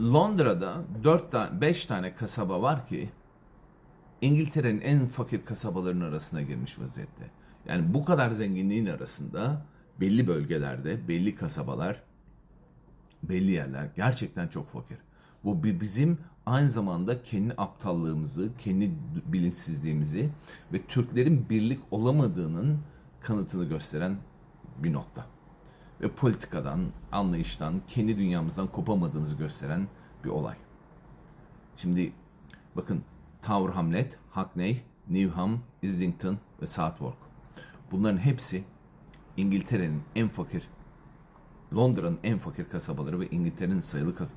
Londra'da 4 tane 5 tane kasaba var ki İngiltere'nin en fakir kasabalarının arasına girmiş vaziyette. Yani bu kadar zenginliğin arasında belli bölgelerde, belli kasabalar, belli yerler gerçekten çok fakir. Bu bizim aynı zamanda kendi aptallığımızı, kendi bilinçsizliğimizi ve Türklerin birlik olamadığının kanıtını gösteren bir nokta. Ve politikadan, anlayıştan, kendi dünyamızdan kopamadığımızı gösteren bir olay. Şimdi bakın Tower Hamlet, Hackney, Newham, Islington ve Southwark. Bunların hepsi İngiltere'nin en fakir, Londra'nın en fakir kasabaları ve İngiltere'nin sayılı kas-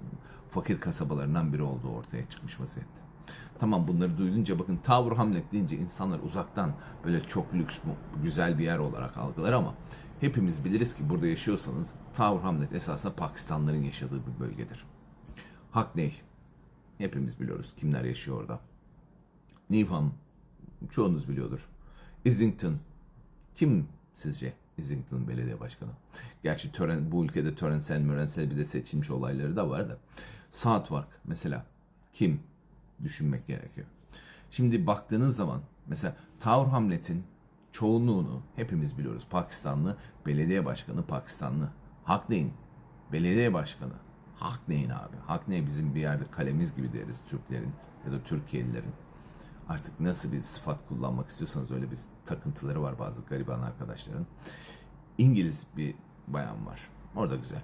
fakir kasabalarından biri olduğu ortaya çıkmış vaziyette. Tamam bunları duyunca bakın Tower Hamlet deyince insanlar uzaktan böyle çok lüks, güzel bir yer olarak algılar ama hepimiz biliriz ki burada yaşıyorsanız Tower Hamlet esasında Pakistanlıların yaşadığı bir bölgedir. Hackney, hepimiz biliyoruz kimler yaşıyor orada. Newham, çoğunuz biliyordur. Islington, kim sizce Islington Belediye Başkanı? Gerçi tören, bu ülkede törensel mörensel bir de seçilmiş olayları da var da. Southwark mesela kim? Düşünmek gerekiyor. Şimdi baktığınız zaman mesela Tower Hamlet'in çoğunluğunu hepimiz biliyoruz. Pakistanlı belediye başkanı Pakistanlı. Hackney'in belediye başkanı. Hackney'in abi. Hackney bizim bir yerde kalemiz gibi deriz Türklerin ya da Türkiye'lilerin artık nasıl bir sıfat kullanmak istiyorsanız öyle bir takıntıları var bazı gariban arkadaşların. İngiliz bir bayan var. Orada güzel.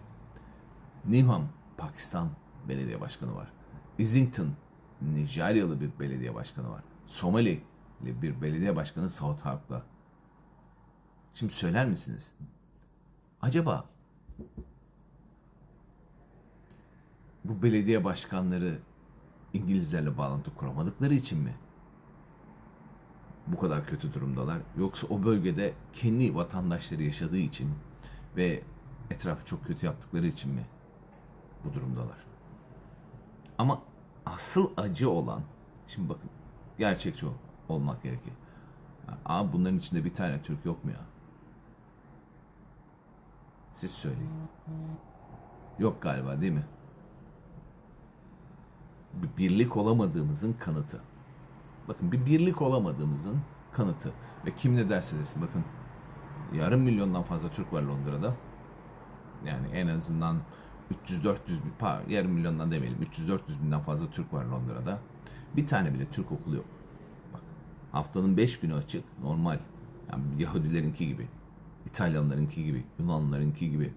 Newham, Pakistan belediye başkanı var. Islington, Nijeryalı bir belediye başkanı var. Somali bir belediye başkanı Southwark'la. Şimdi söyler misiniz? Acaba bu belediye başkanları İngilizlerle bağlantı kuramadıkları için mi bu kadar kötü durumdalar? Yoksa o bölgede kendi vatandaşları yaşadığı için ve etrafı çok kötü yaptıkları için mi bu durumdalar? Ama asıl acı olan, şimdi bakın gerçekçi ol- olmak gerekir. Aa bunların içinde bir tane Türk yok mu ya? Siz söyleyin. Yok galiba değil mi? Bir birlik olamadığımızın kanıtı. Bakın bir birlik olamadığımızın kanıtı. Ve kim ne derse desin bakın yarım milyondan fazla Türk var Londra'da. Yani en azından 300-400 bin, pardon, yarım milyondan demeyelim 300-400 binden fazla Türk var Londra'da. Bir tane bile Türk okulu yok. Bak haftanın 5 günü açık normal. Yani Yahudilerinki gibi, İtalyanlarınki gibi, Yunanlılarınki gibi,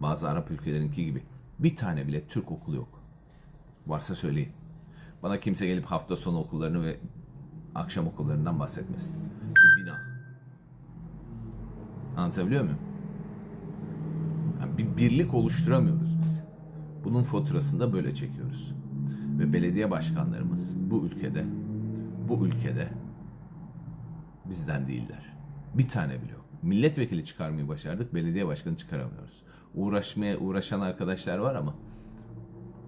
bazı Arap ülkelerinki gibi. Bir tane bile Türk okulu yok. Varsa söyleyin. Bana kimse gelip hafta sonu okullarını ve akşam okullarından bahsetmesin. Bir bina. Anlatabiliyor muyum? Bir birlik oluşturamıyoruz biz. Bunun faturasını da böyle çekiyoruz. Ve belediye başkanlarımız bu ülkede bu ülkede bizden değiller. Bir tane bile yok. Milletvekili çıkarmayı başardık, belediye başkanı çıkaramıyoruz. Uğraşmaya uğraşan arkadaşlar var ama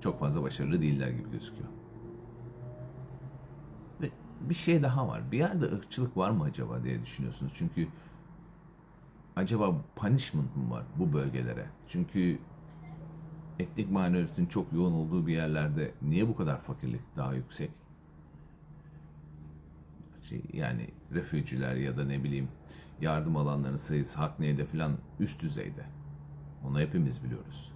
çok fazla başarılı değiller gibi gözüküyor. Ve bir şey daha var. Bir yerde ırkçılık var mı acaba diye düşünüyorsunuz. Çünkü acaba punishment mı var bu bölgelere? Çünkü etnik maneviyatın çok yoğun olduğu bir yerlerde niye bu kadar fakirlik daha yüksek? Yani refüjcüler ya da ne bileyim yardım alanların sayısı Hackney'de falan üst düzeyde. Onu hepimiz biliyoruz.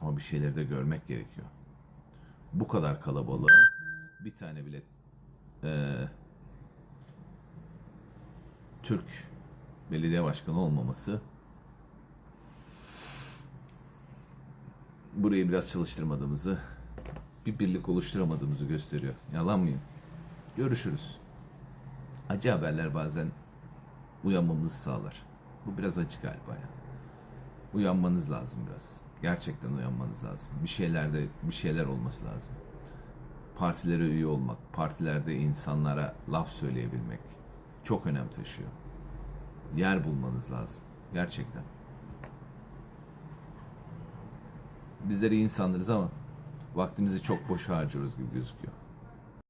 Ama bir şeyleri de görmek gerekiyor. Bu kadar kalabalığa bir tane bile eee, Türk belediye başkanı olmaması burayı biraz çalıştırmadığımızı, bir birlik oluşturamadığımızı gösteriyor. Yalan mıyım? Görüşürüz. Acı haberler bazen uyanmamızı sağlar. Bu biraz acı galiba ya. Uyanmanız lazım biraz. Gerçekten uyanmanız lazım. Bir şeylerde bir şeyler olması lazım. Partilere üye olmak, partilerde insanlara laf söyleyebilmek çok önem taşıyor. Yer bulmanız lazım. Gerçekten. Bizler iyi insanlarız ama vaktimizi çok boş harcıyoruz gibi gözüküyor.